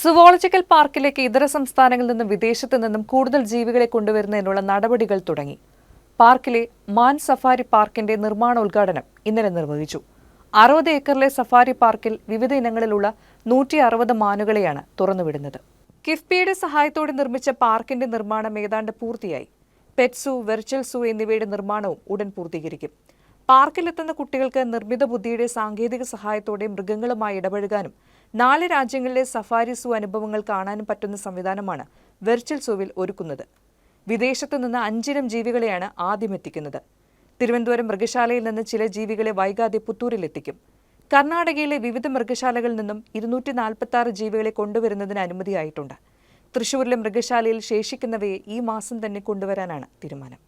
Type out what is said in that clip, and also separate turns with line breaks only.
Zoological പാർക്കിലേക്ക് ഇതര സംസ്ഥാനങ്ങളിൽ നിന്നും വിദേശത്തു നിന്നും കൂടുതൽ ജീവികളെ കൊണ്ടുവരുന്നതിനുള്ള നടപടികൾ തുടങ്ങി. പാർക്കിലെ മാൻ സഫാരി പാർക്കിന്റെ നിർമ്മാണ ഉദ്ഘാടനം ഇന്നലെ നിർവഹിച്ചു. അറുപത് ഏക്കറിലെ സഫാരി പാർക്കിൽ വിവിധ ഇനങ്ങളിലുള്ള നൂറ്റി അറുപത് മാനുകളെയാണ് തുറന്നുവിടുന്നത്. കിഫ്ബിയുടെ സഹായത്തോടെ നിർമ്മിച്ച പാർക്കിന്റെ നിർമ്മാണം ഏതാണ്ട് പൂർത്തിയായി. പെറ്റ് സൂ വെർച്വൽ സൂ എന്നിവയുടെ നിർമ്മാണവും ഉടൻ പൂർത്തീകരിക്കും. പാർക്കിലെത്തുന്ന കുട്ടികൾക്ക് നിർമ്മിത ബുദ്ധിയുടെ സാങ്കേതിക സഹായത്തോടെ മൃഗങ്ങളുമായി ഇടപഴകാനും നാല് രാജ്യങ്ങളിലെ സഫാരി സൂ അനുഭവങ്ങൾ കാണാനും പറ്റുന്ന സംവിധാനമാണ് വെർച്വൽ സൂവിൽ ഒരുക്കുന്നത്. വിദേശത്തു നിന്ന് അഞ്ചിനം ജീവികളെയാണ് ആദ്യം എത്തിക്കുന്നത്. തിരുവനന്തപുരം മൃഗശാലയിൽ നിന്ന് ചില ജീവികളെ വൈകാതെ പുത്തൂരിലെത്തിക്കും കർണാടകയിലെ വിവിധ മൃഗശാലകളിൽ നിന്നും ഇരുന്നൂറ്റി നാൽപ്പത്തി ആറ് ജീവികളെ കൊണ്ടുവരുന്നതിന് അനുമതിയായിട്ടുണ്ട്. തൃശൂരിലെ മൃഗശാലയിൽ ശേഷിക്കുന്നവയെ ഈ മാസം തന്നെ കൊണ്ടുവരാനാണ് തീരുമാനം.